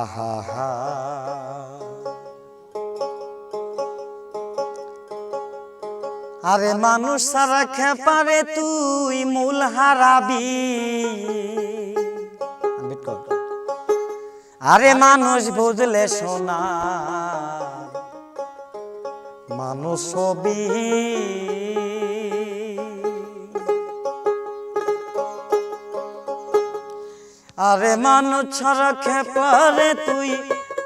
আহা। হা আরে মানুষ সারা খেপারে তুই মূল হারাবি। আরে মানুষ বুঝলে শোনা মানুষ ছবি আরে মানুষ ছাড়া খেপারে তুই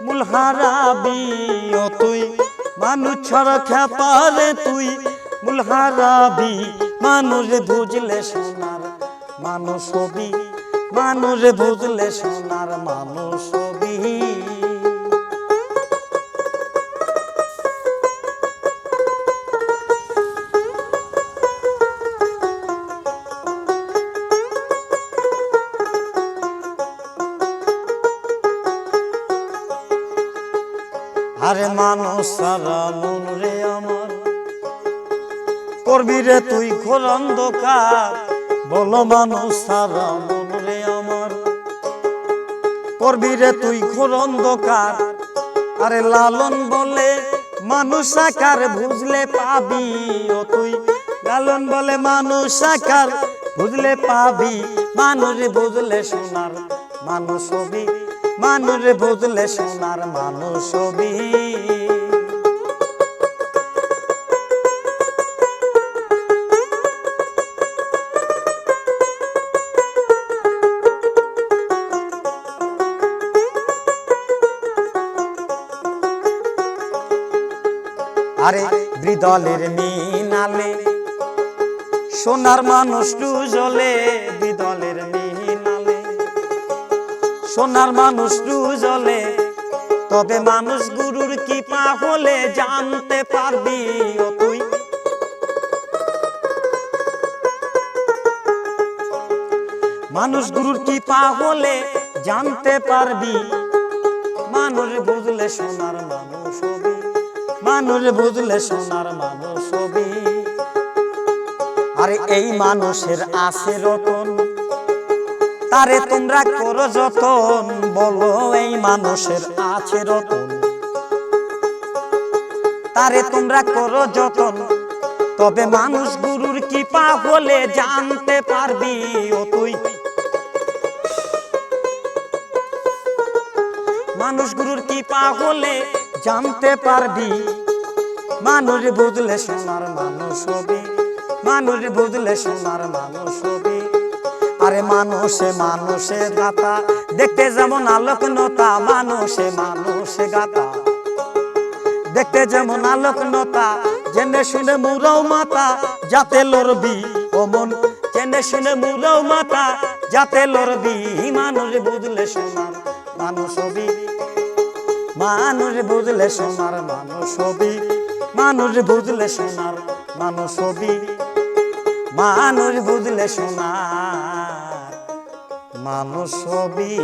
মূল হারাবি ও তুই। মানুষ ছাড়া খেপারে তুই মূল হারাবি মানুষ বুঝলে সোনার মানুষ ছবি মানুষ বুঝলে সোনার মানুষ ছবি আরে মানুষ, সারা মন রে আমার। করবি রে তুই ঘোর বলো মানুষ, সারা মন রে আমার। করবি রে তুই ঘোর আরে লালন বলে মানুষ আকার বুঝলে পাবি ও তুই। লালন বলে মানুষ আকার বুঝলে পাবি, মানুষ বুঝলে সোনার। মানুষ ছবি মানুষ বুঝলে সোনার মানুষ আরে বৃদলের মিনালে সোনার মানুষ জলে সোনার মানুষ জলে তবে মানুষ গুরুর কি পা হলে জানতে পারবি তুই। মানুষ গুরুর কি পা হলে জানতে পারবি, মানুষ বুঝলে সোনার মানুষ হবি, মানুষ বুঝলে সোনার মানুষ হবি। আরে এই মানুষের আছে রতন তারে তোমরা করো যতন, বলো এই মানুষের আছে রতন। তারে তোমরা করো যতন, তবে মানুষ গুরুর কৃপা হলে জানতে পারবি ও তুই। মানুষ গুরুর কি পা হলে জানতে পারবি, মানুষ বুঝলে সোনার মানুষ হবি, মানুষ বুঝলে সোনার মানুষ হবি। আরে মানুষে মানুষে গাতা দেখতে যেমন আলোক নতা মানুষে মানুষে গাতা দেখতে যেমন আলোক নতা জেনে শুনে মুরাও মাতা যাতে লড়বি ও মন। জেনে শুনে মুরাও মাতা যাতে লড়বি, মানুষ বুঝলে সোনার মানুষ হবি। মানুষ বুঝলে সোনার মানুষ হবি। মানুষ বুঝলে সোনার মানুষ হবি। মানুষ বুঝলে সোনার মানুষ হবি।